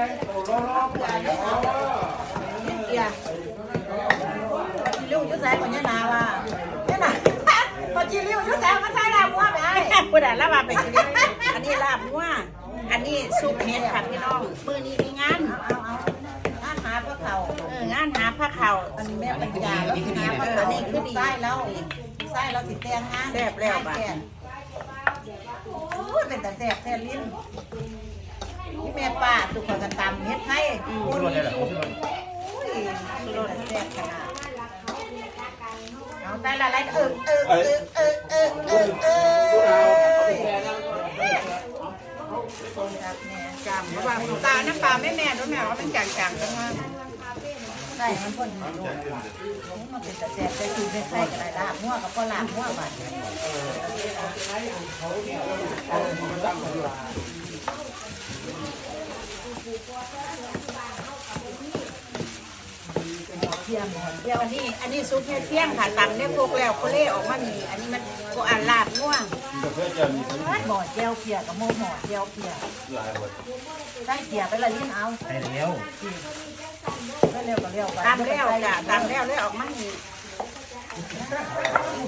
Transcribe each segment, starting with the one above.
เกียร์ลิ้วยุ่แสงกว่านี้นาว่ะนี่น่ะพอจีลิ้วยุ่แสงมาใส่ดาวมัวไปไอ้พูดอะลาบาไปกินอันนี้ลาบนัวอันนี้ซุปเห็ดค่ะพี่น้องมื้อนี้มีงานเอาเอาอาหารพวกเขาเอองานหาผ้าขาวอันนี้แม่ปัญญาแล้วนะพวกเขานี่คือดีไส้แล้วไส้เราติดแตงงานโอ้ยเป็นแต่แสบแท้ลิ้น นี่แม่ป้าตุกคนกันตำเฮ็ดไทยโอ้ยรสแซ่บขนาดเอาแต่ละไรเออเออเออเออเออเออเออครับแม่จำเพราะว่าตาน้ำปลาแม่แม่ด้วยแม่ว่ามันจางๆจังว่าใส่มันพ่นหินลูกมันเป็นแต่แซ่บแต่คือไม่ใส่กันไรลาบมั่วกับก็ลาบมั่วบัด เที่ยงหมดเดี๋ยวอันนี้ อันนี้ซุปเห็ดเพี้ยงค่ะตำเนี่ยพวกแล้วก็เล่ออกมานี่อันนี้มันก็อ่านลาบนัวหมอเจียวเพียกับโมหมอเจียวเพียใส่เพียไปละลิ้นเอาไปแล้วไม่เร็วก็เร็วไปตำแล้วจ้ะตำแล้วแล้วออกมานี่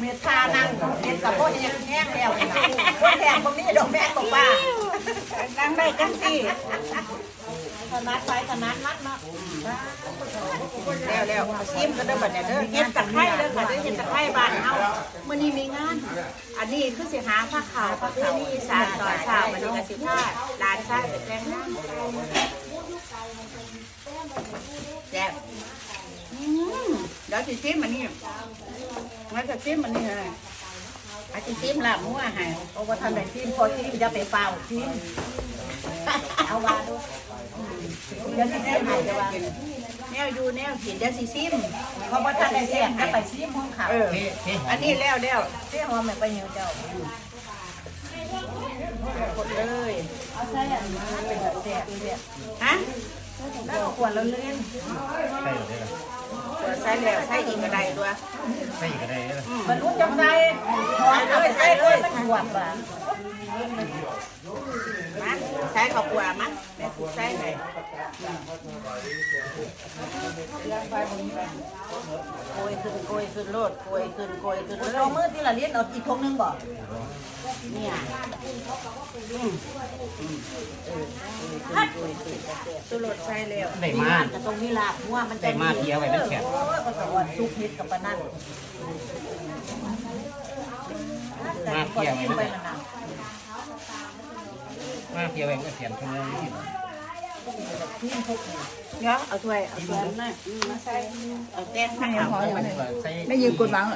เม็ดทานั่งเม็ดกับโพดแห้งแห้งแล้วนี่นะโพดแห้งตรงนี้ดอกแม่บอกว่าดังได้กันสิถ นัดไปถนัดนัดเนาแล้วแล้วซิมก็ได้บัดเนี่ยเด้อเฮ็ดตะไคร้เด้อค่ะเด้อเฮ็ดตะไคร้บ้านเฮามื้อนี้มีงาน อันนี้คือสิหาผ้าขาวผ้าขาวอีสานต่อชาวมันก็สิพาหลานชายไปแต่งงานแซ่บอืมเดี๋ยวสิซิมอันนี้มันจะซิมอันนี้เลยอาจจะซิมลาบหมูอาหารโอ้ว่าทันได้ชิมพอชิมจะไปเปล่าชิมเอาว่าดู เดี๋ยวนี้ได้หายจะว่าแนวอยู่แนวกินเดี๋ยวสิซิมเพราะว่าทันได้แซ่บจะไปชิมห้องเขาเออ อันนี้แล้วแล้วเสียหัวแม่ไปเหี่ยวเจ้าหมดเลยเอาใส่อันนี้เป็นแบบแซ่บแซ่บฮะแล้วก็ควรเราเล่นใช่เลยตัวใส่แล้วใส่อีกก็ได้ตัวใช่ก็ได้เลยมันรู้จังใจหอมเลยใส่เลยมันหวานหวานมันใส่ข้าวกลัวมันแต่ใส่ไหน โกยขึ้นโกยขึ้นโลดโกยขึ้นโกยขึ้นเรามือที่ละเลียนเอาอีกทงนึงบ่เนี่ยตัวโลดใส่แล้วได้มาแต่ตรงนี้ลาบหัวมันจะได้มาเพียวไว้มันแข็งโอ้ยก็สวัสดิ์ซุปเห็ดกับปนั่นมาเพียวไว้มันมันนะมาเพียวไว้มันก็เสียนชั่วโมงที่ เดี๋ยวเอาถ้วยเอาถ้วยมาใส่เอาแต้นข้าวใส่ไม่ยืมกดหวัง